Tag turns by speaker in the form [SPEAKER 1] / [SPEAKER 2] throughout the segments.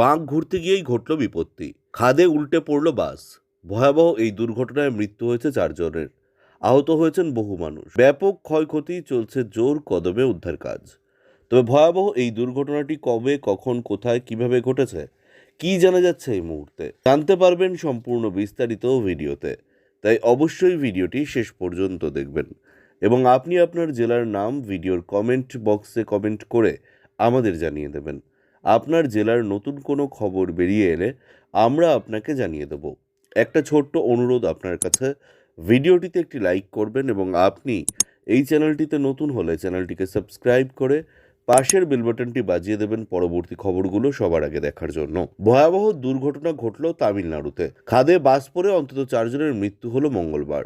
[SPEAKER 1] বাঁক ঘুরতে গিয়েই ঘটল বিপত্তি। খাদে উল্টে পড়ল বাস। ভয়াবহ এই দুর্ঘটনায় মৃত্যু হয়েছে চারজনের। আহত হয়েছেন বহু মানুষ। ব্যাপক ক্ষয়ক্ষতি চলছে জোর কদমে উদ্ধার কাজ। তবে ভয়াবহ এই দুর্ঘটনাটি কবে, কখন, কোথায়, কীভাবে ঘটেছে, কি জানা যাচ্ছে এই মুহূর্তে? জানতে পারবেন সম্পূর্ণ বিস্তারিত ভিডিওতে। তাই অবশ্যই ভিডিওটি শেষ পর্যন্ত দেখবেন। এবং আপনি আপনার জেলার নাম, ভিডিওর কমেন্ট বক্সে কমেন্ট করে আমাদের জানিয়ে দেবেন। আপনার জেলার নতুন কোনো খবর বেরিয়ে এলে আমরা আপনাকে জানিয়ে দেব। একটা ছোট্ট অনুরোধ আপনার কাছে। ভিডিওটিতে একটি লাইক করবেন এবং আপনি এই চ্যানেলটিতে নতুন হলে চ্যানেলটিকে সাবস্ক্রাইব করে পাশের বেল বাটনটি বাজিয়ে দেবেন পরবর্তী খবরগুলো সবার আগে দেখার জন্য। ভয়াবহ দুর্ঘটনা ঘটল তামিলনাড়ুতে। খাদে বাস পড়ে অন্তত চারজনের মৃত্যু হলো মঙ্গলবার।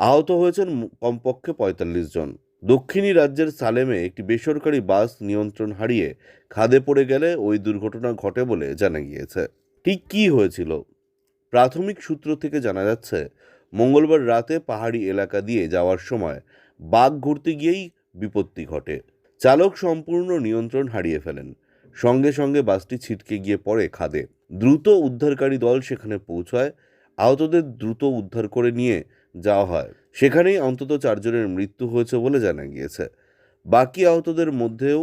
[SPEAKER 1] আহত হয়েছেন কমপক্ষে পঁয়তাল্লিশ জন। দক্ষিণী রাজ্যের সালেমে একটি বেসরকারি বাস নিয়ন্ত্রণ হারিয়ে খাদে পড়ে গেলে ওই দুর্ঘটনা ঘটে বলে জানা গিয়েছে। ঠিক কী হয়েছিল? প্রাথমিক সূত্র থেকে জানা যাচ্ছে, মঙ্গলবার রাতে পাহাড়ি এলাকা দিয়ে যাওয়ার সময় বাঘ ঘুরতে গিয়েই বিপত্তি ঘটে। চালক সম্পূর্ণ নিয়ন্ত্রণ হারিয়ে ফেলেন। সঙ্গে সঙ্গে বাসটি ছিটকে গিয়ে পড়ে খাদে। দ্রুত উদ্ধারকারী দল সেখানে পৌঁছায় আহতদের দ্রুত উদ্ধার করে নিয়ে যাওয়া হয়। সেখানেই অন্তত চারজনের মৃত্যু হয়েছে বলে জানা গিয়েছে। বাকি আহতদের মধ্যেও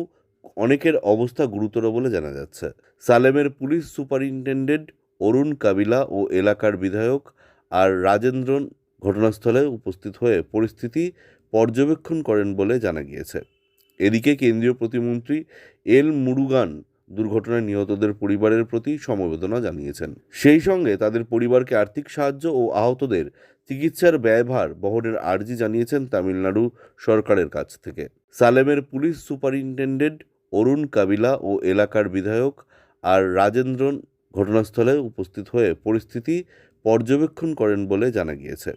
[SPEAKER 1] অনেকের অবস্থা গুরুতর বলে জানা যাচ্ছে। সালেমের পুলিশ সুপারিনটেন্ডেন্ট অরুণ কাবিলা ও এলাকার বিধায়ক আর রাজেন্দ্রন ঘটনাস্থলে উপস্থিত হয়ে পরিস্থিতি পর্যবেক্ষণ করেন বলে জানা গিয়েছে। এদিকে কেন্দ্রীয় প্রতিমন্ত্রী এল মুরুগান দুর্ঘটনায় নিহতদের পরিবারের প্রতি সমবেদনা জানিয়েছেন। সেই সঙ্গে তাদের পরিবারকে আর্থিক সাহায্য ও আহতদের চিকিৎসার ব্যয়ভার বহনের আর্জি জানিয়েছেন তামিলনাড়ু সরকারের কাছ থেকে। সালেমের পুলিশ সুপারিনটেন্ডেন্ট অরুণ কাবিলা ও এলাকার বিধায়ক আর রাজেন্দ্রন ঘটনাস্থলে উপস্থিত হয়ে পরিস্থিতি পর্যবেক্ষণ করেন বলে জানা গিয়েছে।